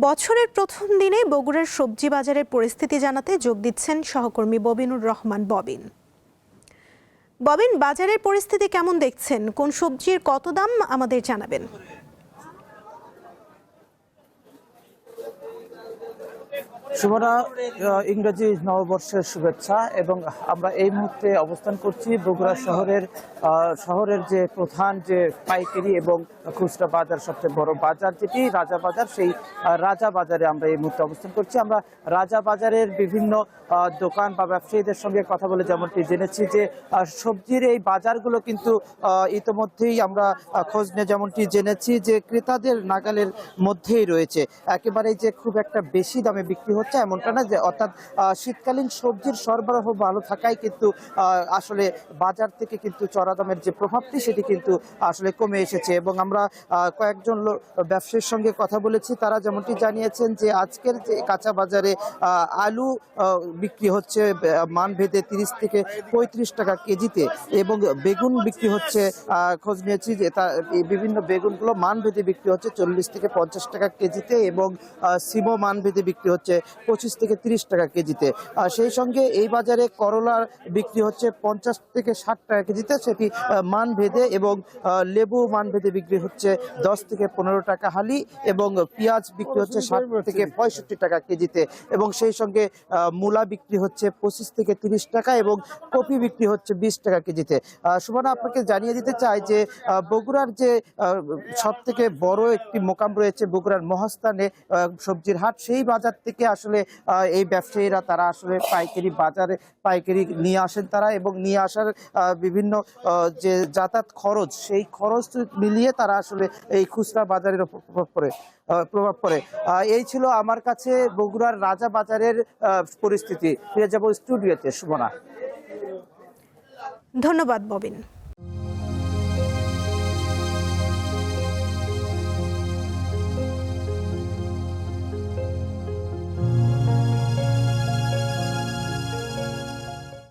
বছরের প্রথম দিনে বগুড়ার সবজি বাজারের পরিস্থিতি জানাতে যোগ দিচ্ছেন সহকর্মী ববিনুর রহমান ববিন। ববিন, বাজারের পরিস্থিতি কেমন দেখছেন? কোন সবজির কত দাম? আমাদের জানাবেন। আহ, ইংরেজি নববর্ষের শুভেচ্ছা এবং আমরা এই মুহূর্তে অবস্থান করছি বগুড়া শহরের শহরের যে প্রধান যে পাইকারি এবং খুচরা বাজার সবচেয়ে বড় বাজার যেটি রাজা বাজার সেই রাজা বাজারে আমরা এই মুহূর্তে অবস্থান করছি। আমরা রাজা বাজারের বিভিন্ন দোকান বা ব্যবসায়ীদের সঙ্গে কথা বলে যেমনটি জেনেছি যে সবজির এই বাজারগুলো কিন্তু ইতোমধ্যেই আমরা খোঁজ নিয়ে যেমনটি জেনেছি যে ক্রেতাদের নাগালের মধ্যেই রয়েছে। একেবারেই যে খুব একটা বেশি দামে বিক্রি হচ্ছে এমনটা না যে অর্থাৎ শীতকালীন সবজির সরবরাহ ভালো থাকায় কিন্তু আসলে বাজার থেকে কিন্তু চড়া দামের যে প্রভাবটি সেটি কিন্তু আসলে কমে এসেছে। এবং আমরা কয়েকজন ব্যবসায়ীর সঙ্গে কথা বলেছি, তারা যেমনটি জানিয়েছেন যে আজকের যে কাঁচা বাজারে আলু বিক্রি হচ্ছে মান ভেদে তিরিশ থেকে পঁয়ত্রিশ টাকা কেজিতে এবং বেগুন বিক্রি হচ্ছে খোঁজ নিয়েছি যে তা বিভিন্ন বেগুনগুলো মান ভেদে বিক্রি হচ্ছে চল্লিশ থেকে পঞ্চাশ টাকা কেজিতে এবং সিমো মান ভেদে বিক্রি হচ্ছে পঁচিশ থেকে তিরিশ টাকা কেজিতে। আর সেই সঙ্গে এই বাজারে করলার বিক্রি হচ্ছে পঞ্চাশ থেকে ষাট টাকা কেজিতে। সেটি মান ভেদে এবং লেবু মান ভেদে বিক্রি হচ্ছে দশ থেকে পনেরো টাকা হালি এবং পেঁয়াজ বিক্রি হচ্ছে ষাট থেকে পঁয়ষট্টি টাকা কেজিতে এবং সেই সঙ্গে মূলা বিক্রি হচ্ছে পঁচিশ থেকে তিরিশ টাকা এবং কপি বিক্রি হচ্ছে বিশ টাকা কেজিতে। সুমনা, আপনাকে জানিয়ে দিতে চাই যে বগুড়ার যে সব থেকে বড় একটি মোকাম রয়েছে বগুড়ার মহাস্থানে সবজির হাট, সেই বাজার থেকে আসলে আহ, এই ব্যবসায়ীরা তারা আসলে পাইকারি বাজারে পাইকারি নিয়ে আসেন তারা এবং নিয়ে আসার বিভিন্ন যে যাতায়াত খরচ সেই খরচ মিলিয়ে তারা আসলে এই খুচরা বাজারের প্রভাব পড়ে প্রভাব পড়ে। এই ছিল আমার কাছে বগুড়ার রাজা বাজারের পরিস্থিতি। ফিরে যাব স্টুডিওতে। সুমনা ধন্যবাদ ববিন।